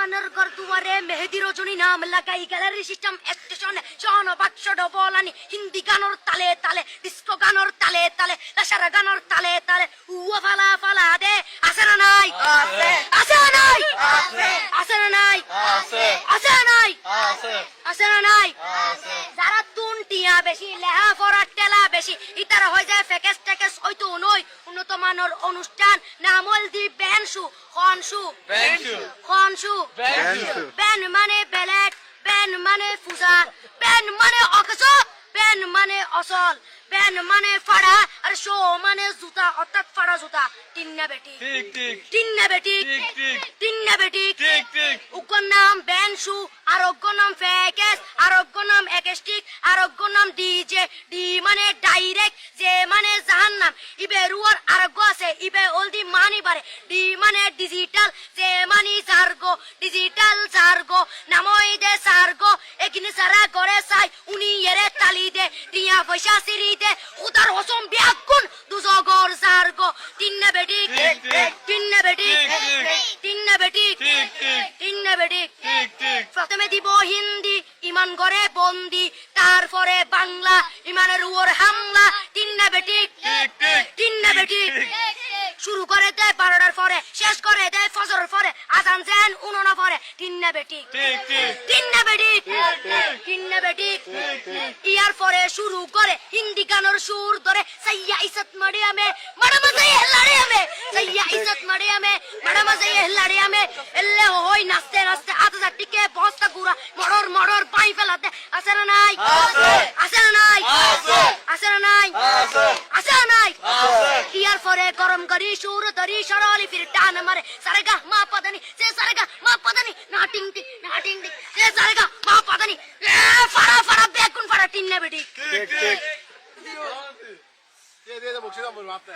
মানের ঘর দুয়ারে মেহেদি রজনী নাম লাগাই গ্যালারি সিস্টেম স্টেশনে শন বাক্স ডবলানি হিন্দি গানর তালে তালে ডিস্কো গানর তালে তালে লাসারা গানর তালে তালে। উয়া ফালা ফালা দে আছে না নাই? আছে। আছে না নাই? আছে। আছে না নাই? আছে। আছে না নাই? আছে। আছে না নাই? আছে। যারা তুন টিয়া বেশি লেহা পড়ার টেলা বেশি। ইতারা হয়ে যায় ফেকেস টেকেস হয়তো নই উন্নত মানের অনুষ্ঠান নামল দি খনসু বেঞ্চু খনসু বেঞ্চু মানে বেলেট বেন মানে ফুজা বেন মানে অকস বেন মানে অসল বেন মানে ফাড়া আর শো মানে জুতা অর্থাৎ ফাড়া জুতা। তিন্না বেটি? ঠিক ঠিক। তিন্না বেটি? ঠিক, ঠিক। তিন্না বেটি? ঠিক ঠিক। নাম নাম ফেকেস আরোগ্য নাম একেস্টিক আরোগ্য নাম ডিজে ডি মানে ডাইরেক্ট যে মানে জাহান্নাম। ইবে রুয়ার আরোগ্য আছে ইবে অলদি মানি বারে ডি মানে ডিজিটাল যে মানি সার্গো ডিজিটাল সার্গো নামই দে সার্গো। এখানে সারা করে চাই উনি এরে তালি দে দিয়া পয়সা সিরি দে। উদার হসম বিয়াগুন দুজগর সার্গো। তিন্না বেটি ঠিক, ঠিক। তিন্না বেটি ঠিক, ঠিক। তিন্না বেটি ঠিক, ঠিক। তিন্না বেটি। প্রথমে দিব হিন্দি ইমান করে বন্দি তারপরে বাংলা ইমানের উপর হামলা তিন্না বেটি ঠিক, ঠিক। তিন্না বেটি শুরু করে দেয় বারোটার পরে শেষ করে দেয় ফজরের পরে আজান যেন উনোনা পরে তিন্না বেটি ঠিক। ঠিক তিন্না বেটি তিন্না বেটি ইয়ার পরে শুরু করে হিন্দি গানের সুর ধরে সাইয়া ইসত মারে আমে মাডাম যাই হেলাড়ে আমে সাইয়া ইসত মারে আমে মাডাম যাই হেলাড়ে আমে এলে হই নাচতে নাচতে আধা টিকে বস্তা গুড়া মড়র মড়র পাই ফেলাতে আছে না নাই আছে। আছে। না নাই? আছে। আছে না নাই? আছে। আছে না নাই? আছে। ইয়ার পরে গরম করি সুর ধরি সরলি ফির টান মারে। সারেগা মা পাদানি সে সারেগা মা পাদানি। না টিং টিং না টিং টিং। সে সারেগা মা পাদানি। এ ফাড়া ফাড়া বেগুন ফাড়া ঠিক। ঠিক দিয়ে দিয়ে মাপতে